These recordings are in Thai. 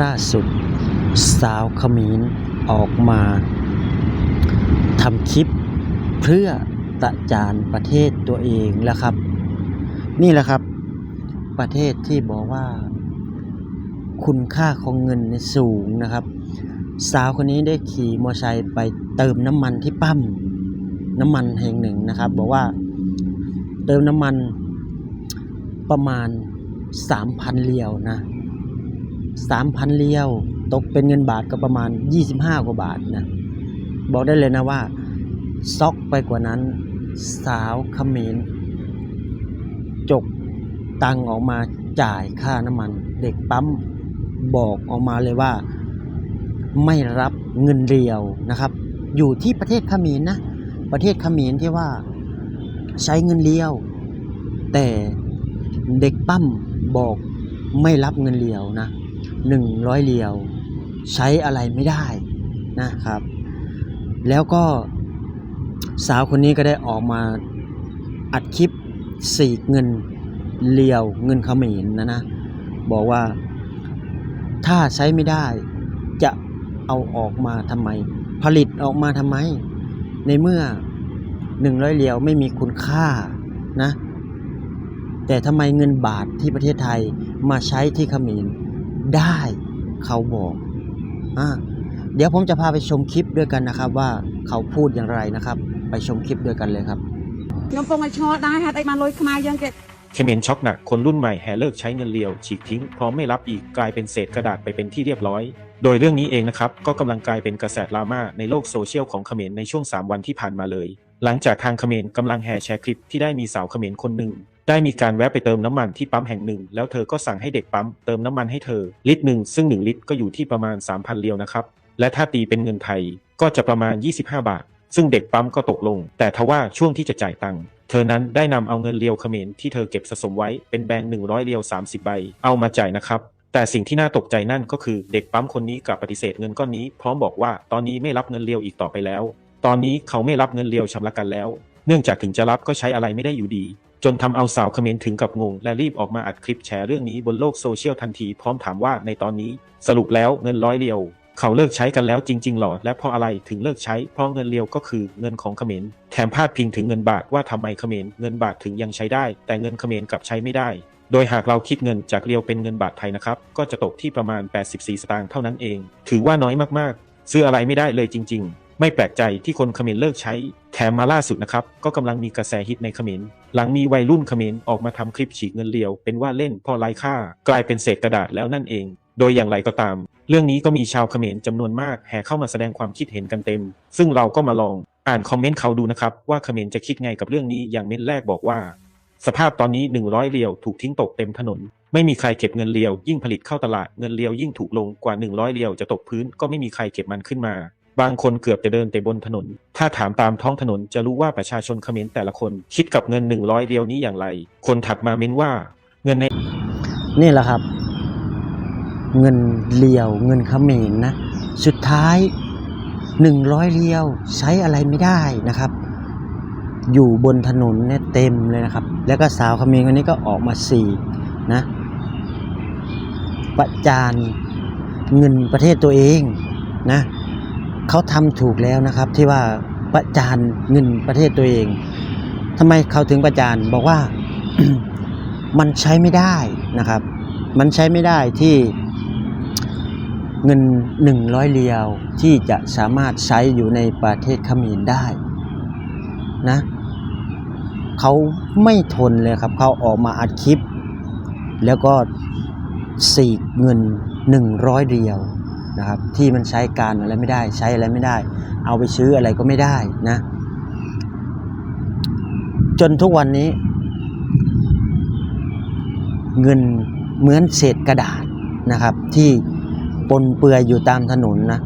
ล่าสุด สาวขมรออกมาทำคลิปเพื่อประจานประเทศตัวเองแล้วครับ นี่แหละครับ ประเทศที่บอกว่า คุณค่าของเงินสูงนะครับ สาวคนนี้ได้ขี่มอเตอร์ไซค์ไปเติมน้ำมันที่ปั๊มน้ำมันแห่งหนึ่งนะครับ บอกว่าเติมน้ำมันประมาณ 3,000เรียวนะ 3,000เรียว ตกเป็นเงินบาทก็ประมาณ 25 กว่าบาทนะ บอกได้เลยนะว่า ซอกไปกว่านั้น สาวเขมรจกตังออกมาจ่ายค่าน้ำมัน เด็กปั๊มบอกออกมาเลยว่า ไม่รับเงินเรียวนะครับ อยู่ที่ประเทศเขมรนะ ประเทศเขมรที่ว่าใช้เงินเรียว แต่เด็กปั๊มบอกไม่รับเงินเรียวนะ หนึ่งร้อยเรียว ใช้อะไรไม่ได้นะครับ แล้วก็สาวคนนี้ก็ได้ออกมาอัดคลิปสีเงินเรียวเงินเขมรนะนะบอกว่าถ้าใช้ไม่ได้จะเอาออกมาทำไม ผลิตออกมาทำไม ในเมื่อหนึ่งร้อยเหรียวไม่มีคุณค่านะ แต่ทำไมเงินบาทที่ประเทศไทยมาใช้ที่เขมร ได้เขาบอกอ่าเดี๋ยวผมจะพาไปชมคลิปด้วยกันนะครับ ว่าเขาพูดอย่างไรนะครับ ไปชมคลิปด้วยกันเลยครับ ខ្ញុំពងឲ្យឆ្ងល់ដែរហេតុអីបានលុយខ្មែរយើងគេ เขมรช็อกหนัก คนรุ่นใหม่แห่เลิกใช้เงินเรียว ฉีกทิ้ง พร้อมไม่รับอีกกลายเป็นเศษกระดาษไปเป็นที่เรียบร้อย โดยเรื่องนี้เองนะครับ ก็กำลังกลายเป็นกระแสดราม่าในโลกโซเชียลของเขมรในช่วง 3 วันที่ผ่านมาเลย หลังจากทางเขมรกำลังแห่แชร์คลิปที่ได้มีสาวเขมรคนหนึ่ง ได้มีการแวะไปเติมน้ำมันที่ปั๊มแห่งหนึ่ง แล้วเธอก็สั่งให้เด็กปั๊มเติมน้ำมันให้เธอ ลิตรหนึ่งซึ่ง 1 ลิตรก็อยู่ที่ประมาณ 3,000เรียวนะครับ และถ้าตีเป็นเงินไทยก็จะประมาณ 25 บาท ซึ่งเด็กปั๊มก็ตกลง แต่ทว่าช่วงที่จะจ่ายตังค์เธอนั้นได้นำเอาเงินเรียวเขมรที่เธอเก็บสะสมไว้เป็นแบงค์100เรียว 30 ใบ เอามาจ่ายนะครับ แต่สิ่งที่น่าตกใจนั่นก็คือเด็กปั๊มคนนี้กลับปฏิเสธเงินก้อนนี้พร้อมบอกว่าตอนนี้ไม่รับเงินเรียวอีกต่อไปแล้ว ตอนนี้เขาไม่รับเงินเรียวชำระกันแล้ว เนื่องจากถึงจะรับก็ใช้อะไรไม่ได้อยู่ดี จนทำเอาสาวเขมรถึงกับงง และรีบออกมาอัดคลิปแชร์เรื่องนี้บนโลกโซเชียลทันทีพร้อมถามว่าในตอนนี้ สรุปแล้วเงินร้อยเรียว เขาเลิกใช้กันแล้วจริงๆหรอ และเพราะอะไรถึงเลิกใช้ เพราะเงินเรียวก็คือเงินของเขมรแถมพาดพิงถึงเงินบาทว่าทำไมเขมรเงินบาทถึงยังใช้ได้ แต่เงินเขมรกลับใช้ไม่ได้ โดยหากเราคิดเงินจากเรียวเป็นเงินบาทไทยนะครับก็จะตกที่ประมาณ 84 สตางค์เท่านั้นเอง ถือว่าน้อยมากๆ ซื้ออะไรไม่ได้เลยจริง ๆ ไม่แปลกใจที่คนเขมรเลิกใช้ แถมมาล่าสุดนะครับ ก็กำลังมีกระแสฮิตในเขมร หลังมีวัยรุ่นเขมรออกมาทำคลิปฉีกเงินเรียว เป็นว่าเล่นพอไร้ค่า กลายเป็นเศษกระดาษแล้วนั่นเอง โดยอย่างไรก็ตาม เรื่องนี้ก็มีชาวเขมรจำนวนมากแห่เข้ามาแสดงความคิดเห็นกันเต็ม ซึ่งเราก็มาลอง อ่านคอมเมนต์เขาดูนะครับ ว่าเขมรจะคิดไงกับเรื่องนี้ อย่างเม้นแรกบอกว่า สภาพตอนนี้ 100เรียวถูกทิ้งตกเต็มถนน ไม่มีใครเก็บเงินเรียว ยิ่งผลิตเข้าตลาดเงินเรียวยิ่งถูกลงกว่า 100เรียวจะตกพื้นก็ไม่มีใครเก็บมันขึ้นมา บางคนเกือบจะเดินแต่บนถนน ถ้าถามตามท้องถนนจะรู้ว่าประชาชนเขมรแต่ละคน คิดกับเงิน 100เรียวนี้อย่างไร คนถัดมาเม้นว่าเงินใน นี่แหละครับ เงินเรียวเงินเขมรนะ สุดท้ายหนึ่งร้อยเรียวใช้อะไรไม่ได้นะครับ อยู่บนถนนเนี่ยเต็มเลยนะครับ แล้วก็สาวเขมรคนนี้ก็ออกมาสีกนะประจานเงินประเทศตัวเองนะ เขาทำถูกแล้วนะครับ ที่ว่าประจานเงินประเทศตัวเองทำไมเขาถึงประจานบอกว่ามันใช้ไม่ได้นะครับ มันใช้ไม่ได้ที่เงินหนึ่งร้อยเรียวที่จะสามารถใช้อยู่ในประเทศเขมรได้นะเขาไม่ทนเลยครับ เขาออกมาอัดคลิป แล้วก็สีกเงินหนึ่งร้อยเรียว นะครับ ที่มันใช้การอะไรไม่ได้ ใช้อะไรไม่ได้ เอาไปซื้ออะไรก็ไม่ได้นะ จนทุกวันนี้ เงินเหมือนเศษกระดาษนะครับ ที่ปนเปื้อยอยู่ตามถนนนะ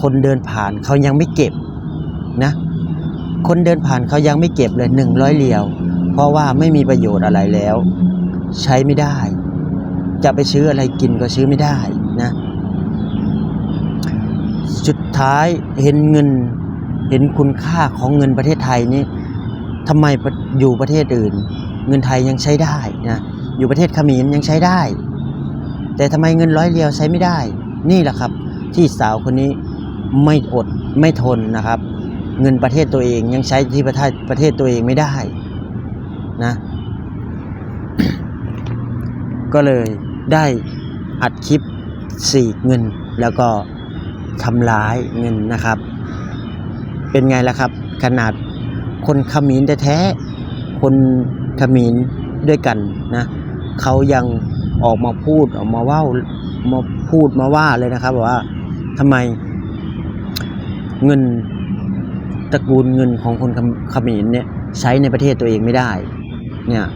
คนเดินผ่านเขายังไม่เก็บนะ คนเดินผ่านเขายังไม่เก็บเลยหนึ่งร้อยเหรียวเพราะว่าไม่มีประโยชน์อะไรแล้ว ใช้ไม่ได้ จะไปซื้ออะไรกินก็ซื้อไม่ได้นะ สุดท้ายเห็นเงิน เห็นคุณค่าของเงินประเทศไทยนี่ทำไมอยู่ประเทศอื่น เงินไทยยังใช้ได้นะอยู่ประเทศเขมรยังใช้ได้ แต่ทำไมเงินร้อยเรียวใช้ไม่ได้ นี่แหละครับ ที่สาวคนนี้ไม่อดไม่ทนนะครับ เงินประเทศตัวเองยังใช้ที่ประเทศประเทศตัวเองไม่ได้นะก็เลยได้อัดคลิปสีกเงินแล้วก็ ทำร้ายเงินนะครับ เป็นไงล่ะครับ ขนาดคนขมินแท้ๆคนขมินด้วยกันนะเขายังออกมาพูดออกมาว่ามาพูดมาว่าเลยนะครับบอกว่าทำไมเงินตระกูลเงินของคนขมินเนี่ยใช้ในประเทศตัวเองไม่ได้ เนี่ย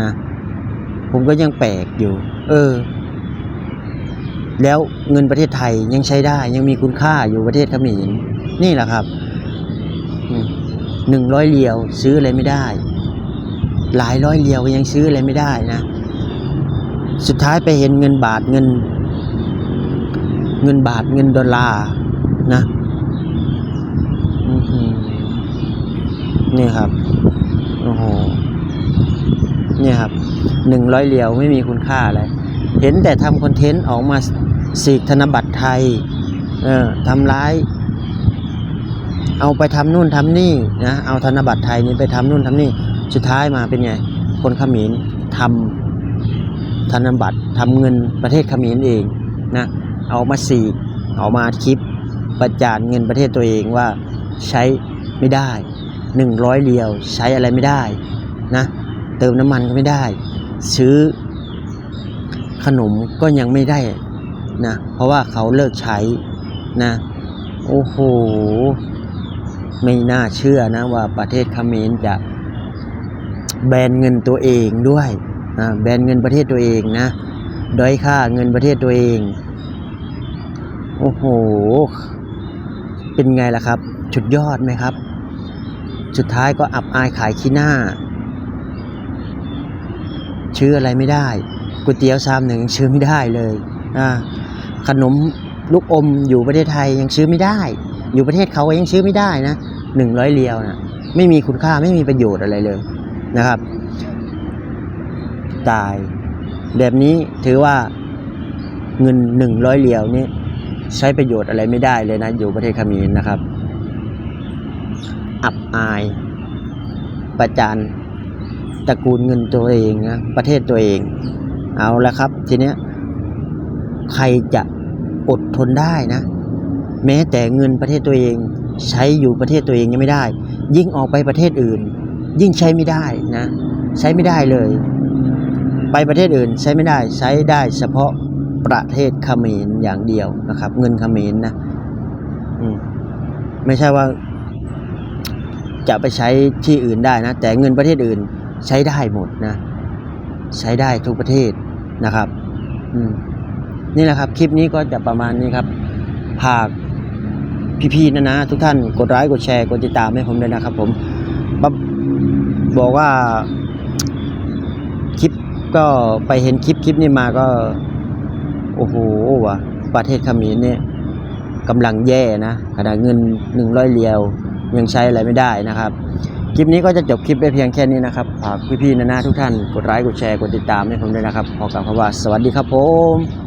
นะผมก็ยังแปลกอยู่ เออ แล้วเงินประเทศไทยยังใช้ได้ ยังมีคุณค่าอยู่ประเทศเขมรนี่แหละครับหนึ่งร้อยเหรียวซื้ออะไรไม่ได้ หลายร้อยเหรียวก็ยังซื้ออะไรไม่ได้นะ สุดท้ายไปเห็นเงินบาทเงิน เงินบาทเงินดอลลาร์นะนี่ครับโอ้โหเนี่ยครับหนึ่งร้อยเหรียวไม่มีคุณค่าอะไรเห็นแต่ทำคอนเทนต์ออกมา สีกธนบัตรไทยเออทำร้าย เอาไปทำนู่นทำนี่นะเอาธนบัตรไทยนี้ไปทำนู่นทำนี่สุดท้ายมาเป็นไง คนขมรทำธนบัตรทำเงินประเทศขมรเองนะเอามาสีกเอามาคลิปประจานเงินประเทศตัวเองว่าใช้ไม่ได้หนึ่งร้อยเดียวใช้อะไรไม่ได้นะเติมน้ำมันก็ไม่ได้ ซื้อขนมก็ยังไม่ได้ นะ เพราะว่าเขาเลิกใช้นะ โอ้โห ไม่น่าเชื่อนะว่าประเทศเขมรจะแบนเงินตัวเองด้วยนะแบนเงินประเทศตัวเองนะด้อยค่าเงินประเทศตัวเอง โอ้โห เป็นไงล่ะครับชุดยอดไหมครับ สุดท้ายก็อับอายขายขี้หน้า ชื่ออะไรไม่ได้ก๋วยเตี๋ยวชามหนึ่งชื่อไม่ได้เลยอ่า ขนมลูกอมอยู่ประเทศไทยยังซื้อไม่ได้ อยู่ประเทศเขายังซื้อไม่ได้นะหนึ่งร้อยเรียวนะไม่มีคุณค่าไม่มีประโยชน์อะไรเลยนะครับ ตาย แบบนี้ถือว่าเงินหนึ่งร้อยเรียวนี้ใช้ประโยชน์อะไรไม่ได้เลยนะ อยู่ประเทศเขมรนะครับ อับอาย ประจานตระกูลเงินตัวเองนะประเทศตัวเอง เอาละครับ ทีเนี้ย ใครจะอดทนได้นะ แม้แต่เงินประเทศตัวเองใช้อยู่ประเทศตัวเองยังไม่ได้ ยิ่งออกไปประเทศอื่น ยิ่งใช้ไม่ได้นะ ใช้ไม่ได้เลย ไปประเทศอื่นใช้ไม่ได้ใช้ได้เฉพาะประเทศเขมรอย่างเดียวนะครับ เงินเขมรนะอืไม่ใช่ว่าจะไปใช้ที่อื่นได้นะ แต่เงินประเทศอื่นใช้ได้หมดนะ ใช้ได้ทุกประเทศนะครับ อืม นี่แหละครับ คลิปนี้ก็จะประมาณนี้ครับฝากพี่ๆนะนะ ทุกท่านกดไลค์กดแชร์กดติดตามให้ผมด้วยนะครับ ผมบบอกว่าคลิปก็ไปเห็นคลิปคลิปนี้มาก็ โอ้โหว่ะประเทศเขมรเนี่ยกำลังแย่นะขนาดเงินหนึ่งร้อยเรียว ยังใช้อะไรไม่ได้นะครับคลิปนี้ก็จะจบคลิปไปเพียงแค่นี้นะครับฝากพี่ๆนะนะทุกท่านกดไลค์กดแชร์กดติดตามให้ผมด้วยนะครับขอกล่าวคำว่าสวัสดีครับผม